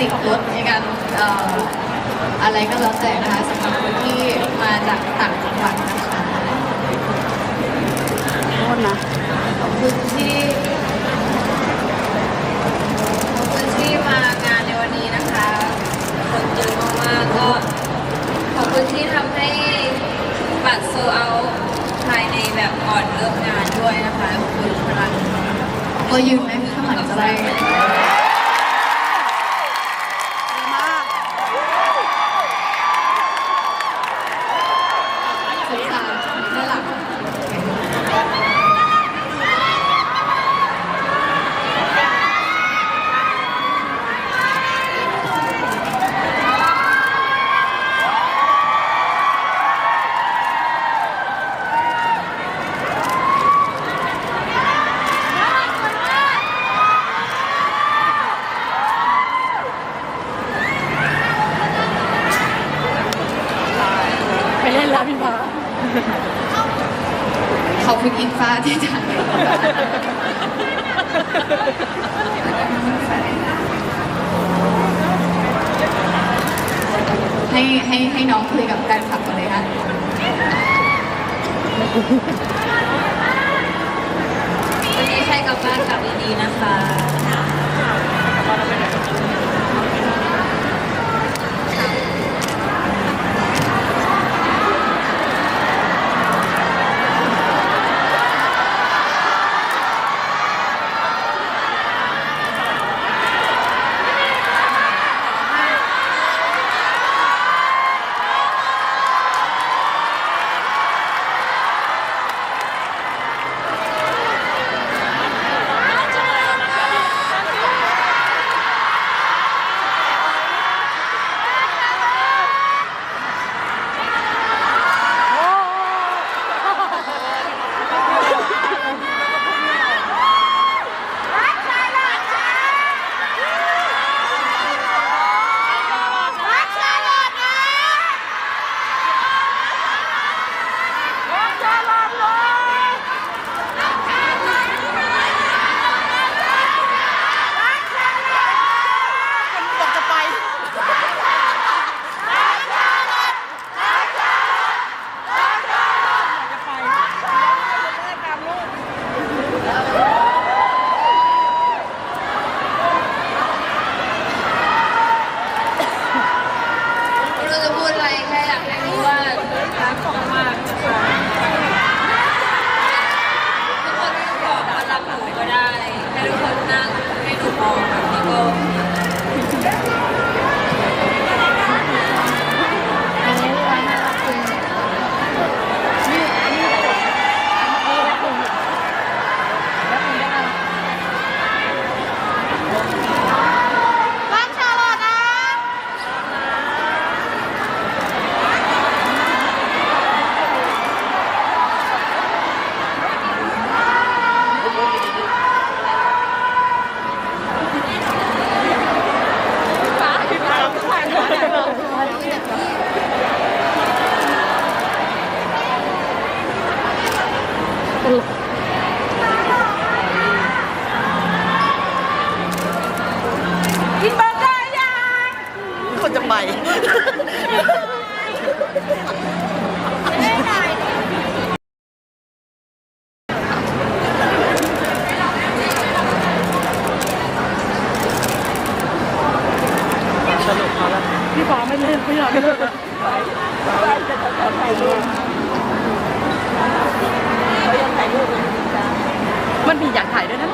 ติดรถในการเอ่ออะไรก็แล้วแต่นะคะสำหรับคนที่มาจากต่างจังหวัดนะคะโทษนะขอบคุณที่ขอบคุณที่มางานในวันนี้นะคะ คนเยอะมากๆก็ขอบคุณที่ทำให้บัตรโซเอาภายในแบบก่อนเริ่มงานด้วยนะคะขอบคุณพลังก็ยืนไหมข้างหลังจะได้ กินเบอร์เกอร์ยังคนจะไป สนุกเขาแล้วพี่ฟ้าไม่เล่นไม่อยากเล่นมันมีอยากถ่ายด้วยนะ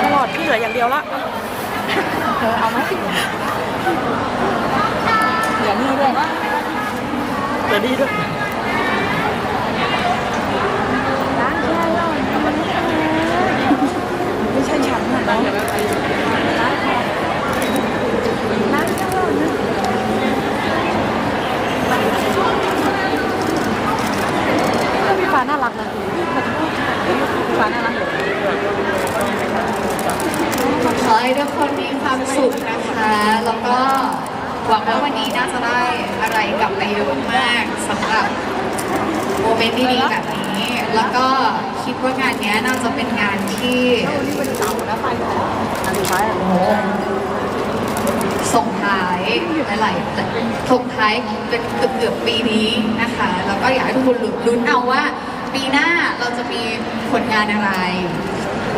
ฉลอดที่เหลืออย่างเดียวละ เออเอาไหมเดี๋ยวนี่ด้วยเดี๋ยวนี่ด้วย ไม่ใช่ฉันนะน้องพี่ฟ้าน่ารักนะพี่ฟ้าน่ารักเลย ขอให้ทุก คนมีความสุขนะคะ แล้วก็หวังว่าวันนี้น่าจะได้อะไรกลับไปเยอะมากสำหรับโมเมนต์ดีๆแบบนี้ แล้วก็คิดว่างานนี้น่าจะเป็นงานที่ส่งท้ายหลายๆส่งท้ายเป็นเกือบๆปีนี้นะคะ แล้วก็อยากให้ทุกคนลุ้นเอาว่า ปีหน้าเราจะมีผลงานอะไร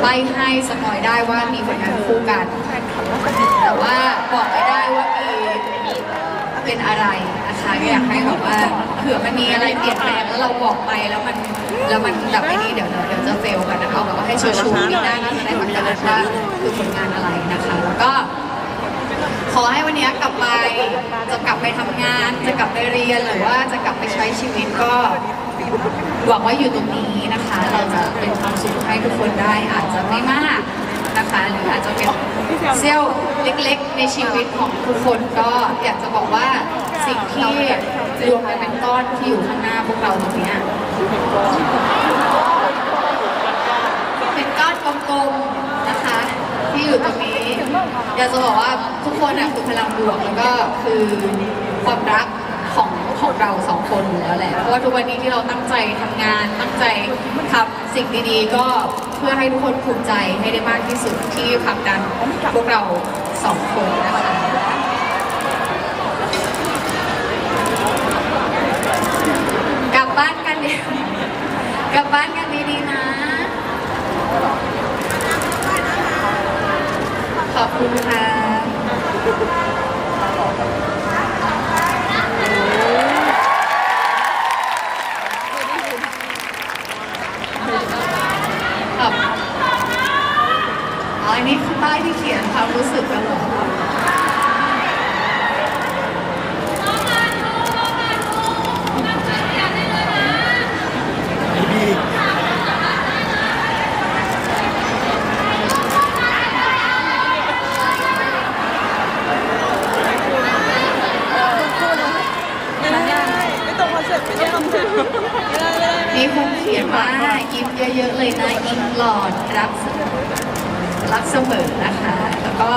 ใบให้สปอยได้ว่ามีผลงานคู่กัน แต่ว่าบอกไม่ได้ว่ามีเป็นอะไรนะคะอยากให้แบบว่าเผื่อมันมีอะไรเปลี่ยนแปลงแล้วเราบอกไปแล้วมันแล้วมันแบบไม่ดีเดี๋ยวเดี๋ยวเดี๋ยวจะเฟลกันนะคะเอาแบบว่าให้ชัวร์ๆปีหน้าน่าจะได้ประกาศว่าคือผลงานอะไรนะคะ แล้วก็ขอให้วันนี้กลับไปจะกลับไปทำงาน จะกลับไปเรียนหรือว่าจะกลับไปใช้ชีวิตก็ หวังว่าอยู่ตรงนี้นะคะ เราจะเป็นความสุขให้ทุกคนได้อาจจะไม่มากนะคะหรืออาจจะเป็นเซี่ยวเล็กๆ ในชีวิตของทุกคนก็อยากจะบอกว่าสิ่งที่รวมกันเป็นก้อนที่อยู่ข้างหน้าพวกเราตรงนี้เป็นก้อนกลมๆนะคะ ที่อยู่ตรงนี้ อยากจะบอกว่าทุกคนอะคือพลังบวกแล้วก็คือความรัก ของเราสองคนอยู่แล้วแหละ เพราะว่าทุกวันนี้ที่เราตั้งใจทำงาน ตั้งใจทำสิ่งดีๆ ก็เพื่อให้ทุกคนภูมิใจให้ได้มากที่สุดที่ผลักดันพวกเราสองคนนะคะ กลับบ้านกันดีกลับบ้านกันดีๆนะ ขอบคุณค่ะ ครับอ๋ออันนี้คือ ป้ายที่เขียนความรู้สึกกันหรอมีคนเขียนว่ายิ้มเยอะๆเลยนะยิ้มหลอดรัก รักเสมอนะคะ แล้วก็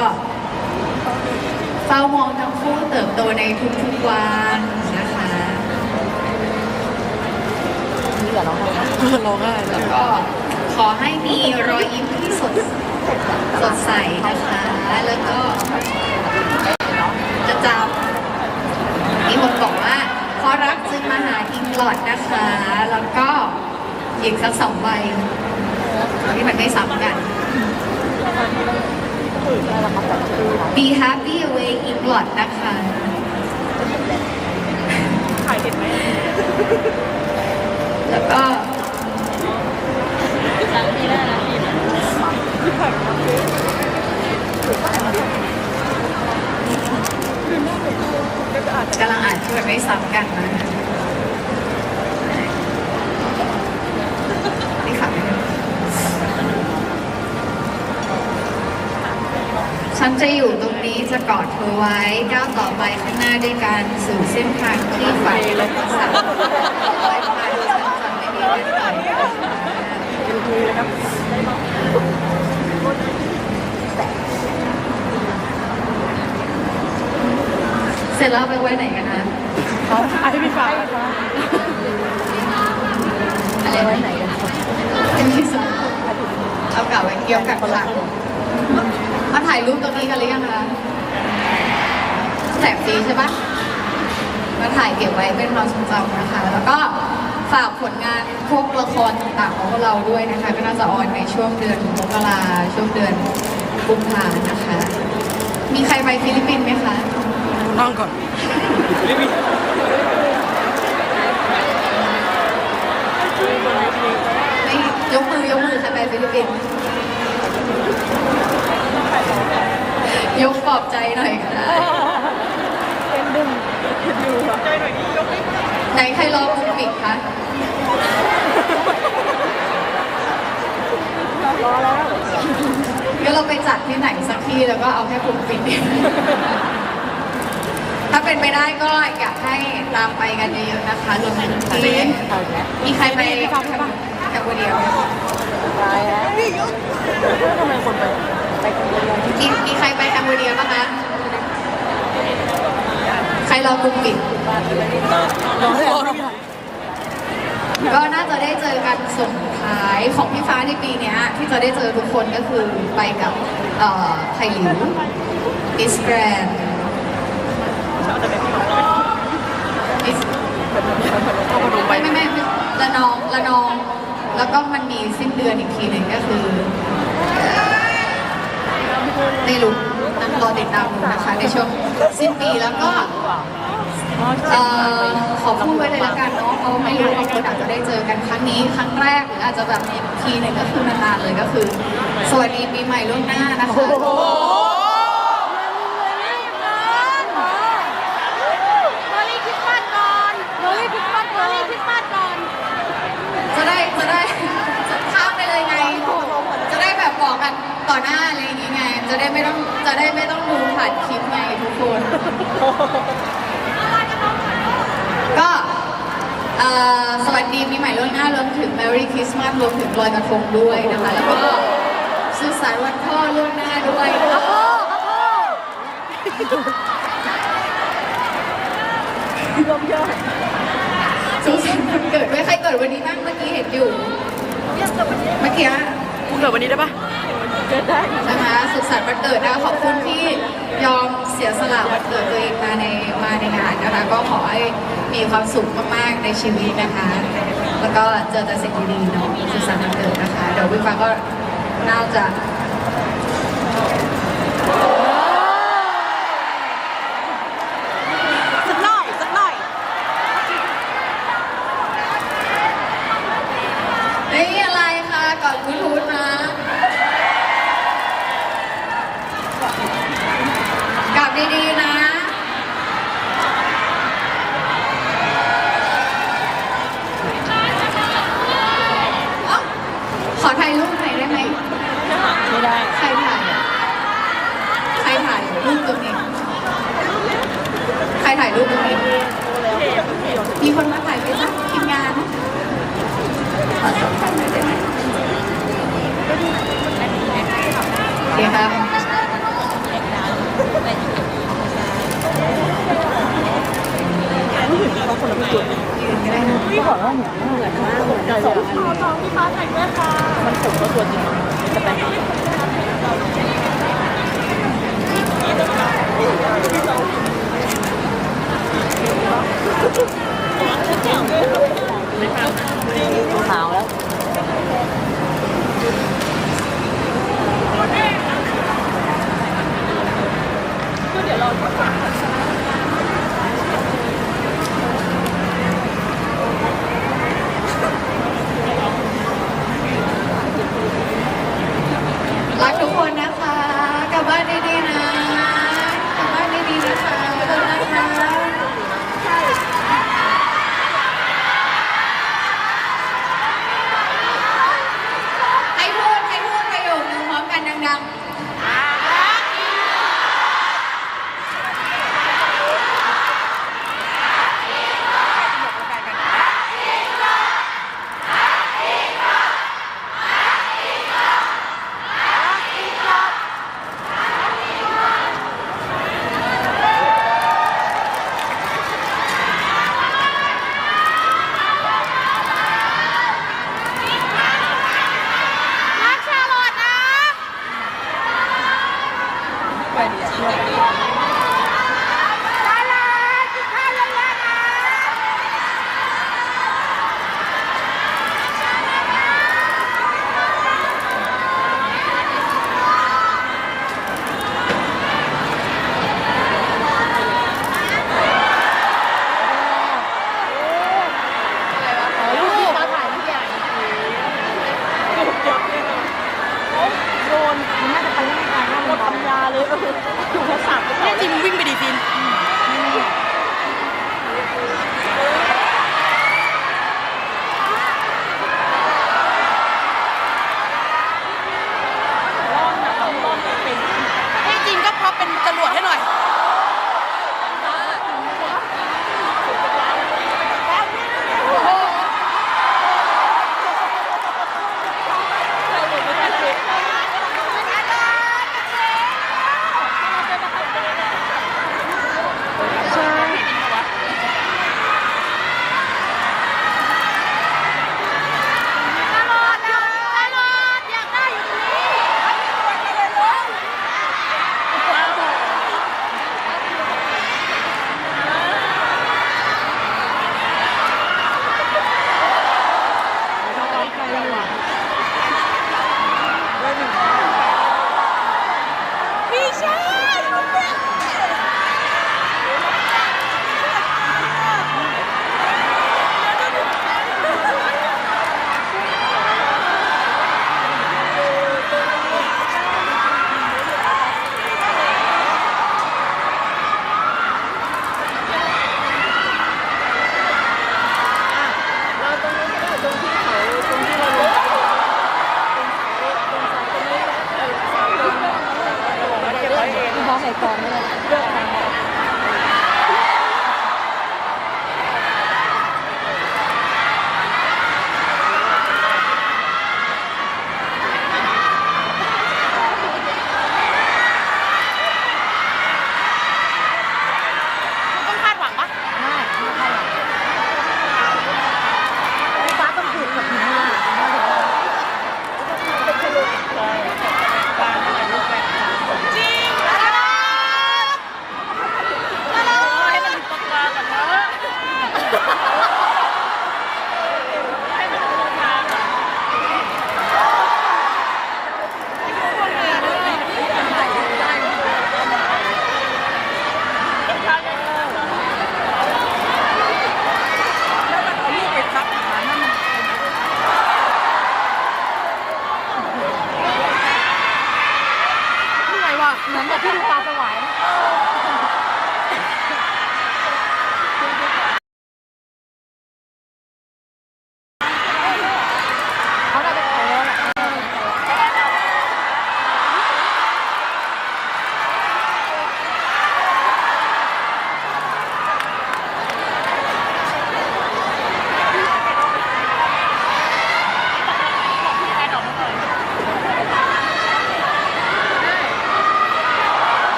เฝ้ามองทั้งคู่เติบโตในทุกๆวันนะคะนี่อย่าร้องไห้ร้องไห้แล้วก็ขอให้มีรอยยิ้มที่สดสดใสนะคะ แล้วก็จะจำมีคนบอกว่าเพราะรักจึงมาหาอิงหลอดนะคะ แล้วก็อีกสักสองใบที่มันไม่ซ้ำกัน Be happy away อิงหลอดนะคะ ถ่ายเห็นไหมแล้วก็กำลังอ่านที่มันไม่ซ้ำกันนะ ฉันจะอยู่ตรงนี้จะกอดเธอไว้ก้าวต่อไปข้างหน้าด้วยกันสู่เส้นทางที่ฝันและสักไว้ไปฉันจะไม่มีวันปล่อยเสร็จแล้วไปไว้ไหนกันนะเขาถ่ายให้พี่ฟ้าอะไรไว้ไหนกันที่สุดเอากลับไว้เกี่ยวกับหลัง ถ่ายรูปตรงนี้กันหรือยังคะแสบฟรีใช่ปะมาถ่ายเก็บไว้เป็นความทรงจำนะคะ แล้วก็ฝากผลงานพวกละครต่างๆของพวกเราด้วยนะคะ ก็น่าจะออนในช่วงเดือนมกราช่วงเดือนกุมภานะคะ มีใครไปฟิลิปปินส์ไหมคะนั่งก่อนไม่ยกมือยกมือใครไปฟิลิปปินส์ ยกปลอบใจหน่อยก็ได้เป็นดึงดูอะไหนใครรอคุมปิดคะรอแล้วก็เราไปจัดที่ไหนสักที่แล้วก็เอาแค่คุมปิดถ้าเป็นไปได้ก็อยากให้ตามไปกันเยอะๆนะคะรวมถึงที่เอาอีกแล้วมีใครไปไปฟังใช่ปะแค่คนเดียวตายแล้วทำไมคนไป ไปคนเดียมีมีใครไปแคมเบเดียบ้างคะใครรอกลุ่มปิดรอแล้วก็น่าจะได้เจอกันส่งท้ายของพี่ฟ้าในปีเนี้ยที่จะได้เจอทุกคนก็คือไปกับเอ่อไทยหลิวอิสแกรนอิสไม่ไม่ไม่ละนองละนอง แล้วก็มันมีสิ้นเดือนอีกทีหนึ่งก็คือ ไม่รู้ต้องรอติดตามดูนะคะในช่วงสิ้นปีแล้วก็เอ่อขอพูดไว้เลยละกันเนาะเพราะไม่รู้บางคนอาจจะได้เจอกันครั้งนี้ครั้งแรกหรืออาจจะแบบอีกทีหนึ่งก็คือนานๆเลยก็คือ สวัสดีปีใหม่ล่วงหน้านะคะโรลี่คริสต์มาสก่อนโรลี่คริสต์มาสโรลี่คริสต์มาสก่อนจะได้จะได้จะข้ามไปเลยไงจะได้แบบบอกกันต่อหน้าอะไรอย่างงี้ไง จะได้ไม่ต้องจะได้ไม่ต้องดูผ่านคลิปไงทุกคน ก็เอ่อสวัสดีปีใหม่ล่วงหน้ารวมถึง Merry Christmas รวมถึงลอยกระทงด้วยนะคะ แล้วก็สุขสันต์วันพ่อล่วงหน้าด้วยนะคะรวมเยอะสุขสันต์วันเกิดด้วยใครเกิดวันนี้บ้างเมื่อกี้เห็นอยู่ เมื่อกี้ คุณเกิดวันนี้ได้ปะ เกิดได้นะคะสุขสันต์วันเกิดนะคะขอบคุณที่ยอมเสียสละวันเกิดตัวเองมาในมาในงานนะคะก็ขอให้มีความสุขมากๆในชีวิตนะคะ แล้วก็เจอแต่สิ่งดีๆเนาะสุขสันต์วันเกิดนะคะ เดี๋ยววิฟ้าก็น่าจะ สักหน่อยสักหน่อย เฮ้ยอะไรคะก่อนบลูทูธนะกลับดีๆนะ เอ้าขอถ่ายรูปหน่อยได้ไหม ไม่ได้ ใครถ่ายอะใครถ่ายรูปตรงนี้ ใครถ่ายรูปตรงนี้ มีคนมาถ่ายไหมคะทีมงานขอสัมภาษณ์หน่อยได้ไหมโอเคครับ เขาคนละจุด ยืนก็ได้นะ พี่ บอกว่าเหมือนมากเหมือนมากเหมือนกันสองอันเลยพี่ฟ้าถ่ด้วยค่ะมันผมก็ตัวจริงจะไปขาวแล้วรัก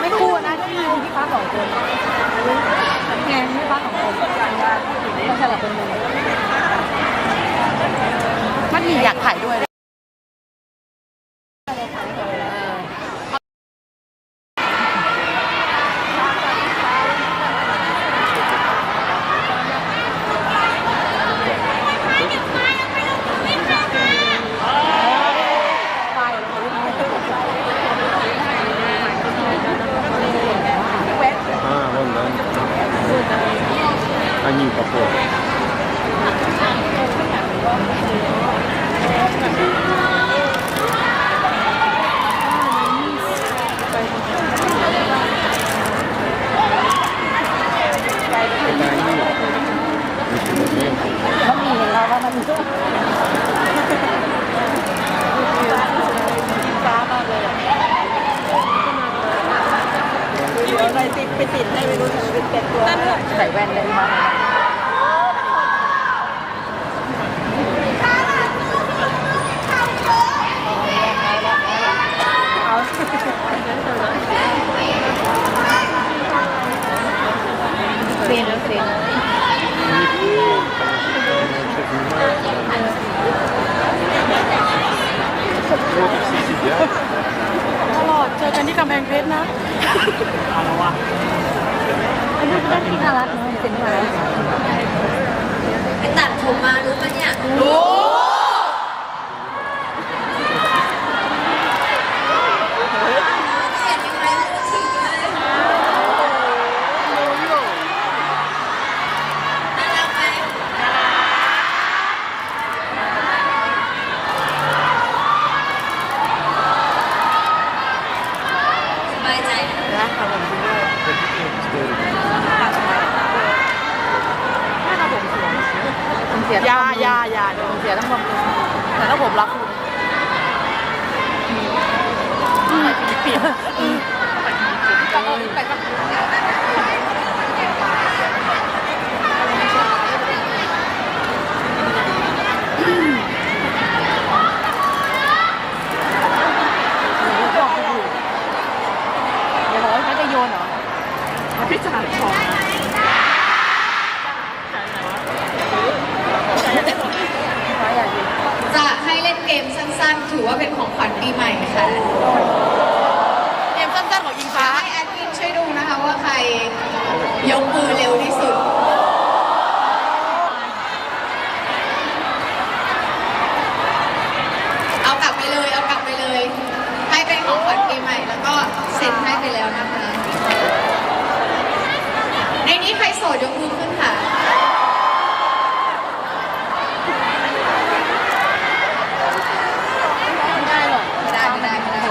ไม่คู่นะที่พี่ฟ้าสองคนไงนพี่ฟ้าสองคนก็สละเป็นมือมันมีอยากถ่ายด้วย เล่นเกมสั้นๆ ถือว่าเป็นของขวัญปีใหม่ค่ะเกมสั้นๆของอิงฟ้า ให้แอดมินช่วยดูนะคะว่าใครยกมือเร็วที่สุด เอากลับไปเลย เอากลับไปเลย ให้เป็นของขวัญปีใหม่ แล้วก็เซ็นให้ไปแล้วนะคะ ในนี้ใครโสดยกมือขึ้นค่ะ ไม่ได้หรอก ไม่ได้ไม่ได้ไม่ได้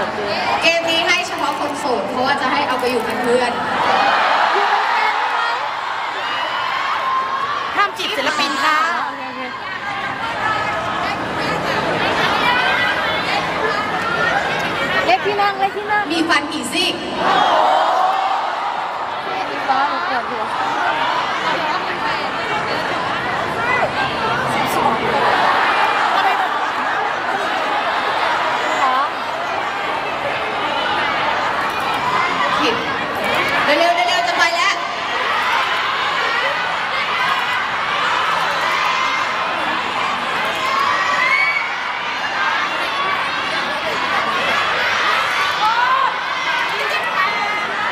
เกมนี้ให้เฉพาะคนโสด เพ ราะว่าจะให้เอาไปอยู่เป็นเพื่อนห้ามจีบศิลปินค่ะ เลขที่นั่งเลขที่นั่งมีฟันกี่ซี่อีฟ้าเกิดหัว ผิดเร็วๆเร็วๆจะไปแล้ว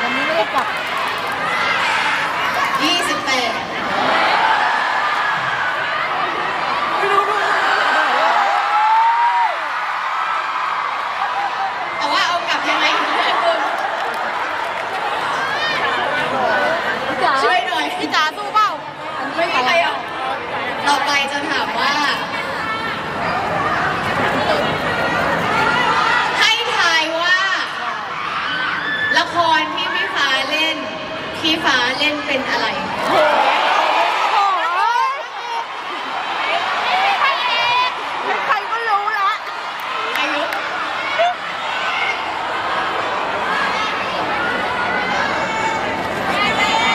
วันนี้ไม่ได้กลับ 28แต่ว่าเอากลับยังไง พี่จ๋า ช่วยหน่อย พี่จ๋าสู้เปล่า ไม่มีใครเอาต่อไปจะถามว่า ให้ทายว่า ละครที่พี่ฟ้าเล่น พี่ ฟ้าเล่นเป็นอะไรใครก็รู้ละ อายุ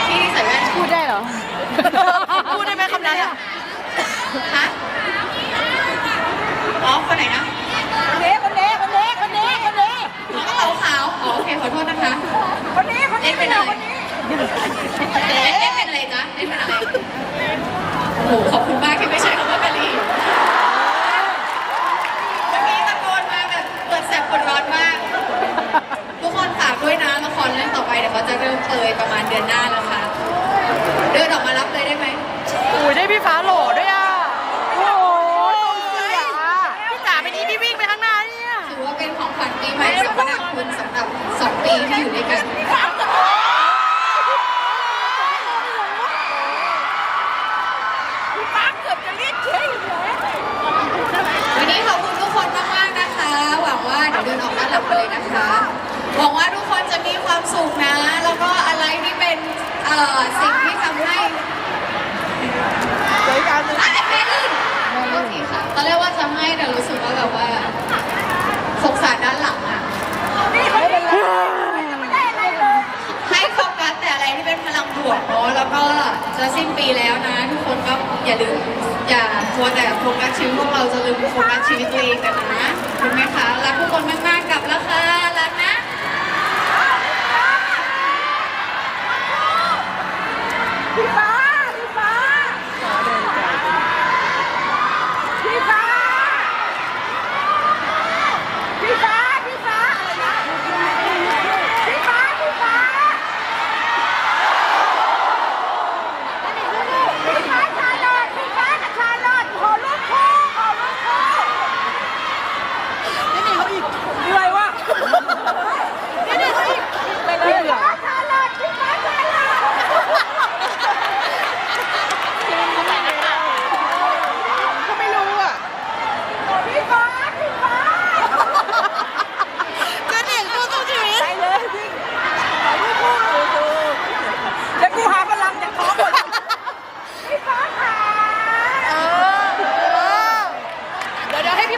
พี่ใส่แว่น พูดได้เหรอ พูดได้ไหมคำนั้นอะ ฮะอ๋อคนไหนนะ คนนี้คนนี้คนนี้คนนี้คนนี้ อ๋อกระเป๋าขาว อ๋อโอเคขอโทษนะคะ คนนี้คน เล่ นี้ นเป็นอะไรเล่นเป็นอะไรจ๊ะ เล่นเป็นอะไร โอ้โห ขอบคุณมากที่ไม่ใช่คำว่ากะหรี่เมื่อกี้ตะโกนมาแบบเปิดแสบปวดร้อนมาก ทุกคนฝากด้วยนะละครเรื่องต่อไปเดี๋ยวเขาจะเริ่มเตยประมาณเดือนหน้าแล้วค่ะ เดินออกมารับเลยได้ไหม อุ้ยได้พี่ฟ้าโหล่ด้วยอะ โอ้ยเสียพี่จ๋าเป็นอีพี่วิ่งไปข้างหน้าเนี่ย ถือว่าเป็นของขวัญปีใหม่สำหรับคุณสำหรับส องปีที่อยู่ด้วยกันพี่ฟ้าเกือบจะเรียกเจ๊อยู่แล้ววันนี้ขอบคุณทุกคนมากๆนะคะ หวังว่าเดี๋ยวเดินออกด้านหลังเลยนะคะ หวังว่าทุกคนจะมีความสุขนะ แล้วก็อะไรที่เป็นเอ่อสิ่งที่ทำให้เจ๊การนึงอะแม่ลื่นโทษทีค่ะตอนแรกว่าจะให้แต่รู้สึกว่าแบบว่าสงสารด้านหลังอะไม่เป็นไร ให้โฟกัส บวกเนาะแล้วก็จะสิ้นปีแล้วนะ ทุกคนก็อย่าลืมอย่ามัวแต่โฟกัสชีวิตพวกเราจะลืมโฟกัสชีวิตตัวเองกันนะเห็นไหมคะรักทุกคนมากๆกลับแล้วค่ะ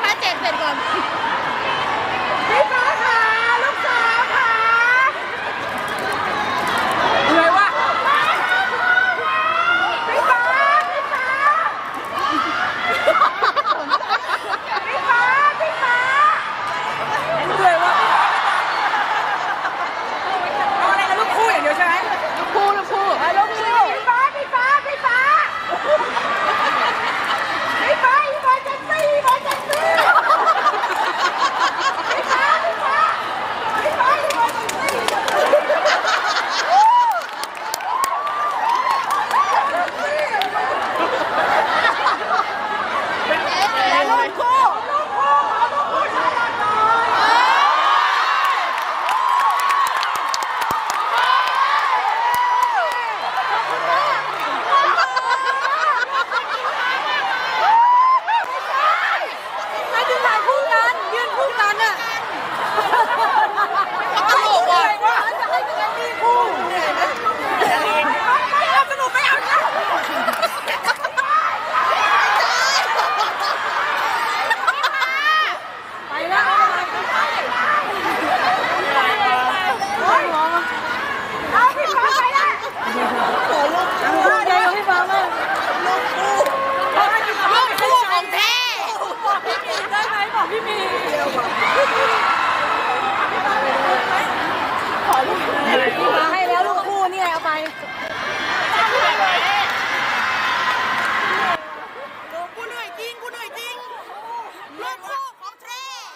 นะคะแจกเป็ดก่อน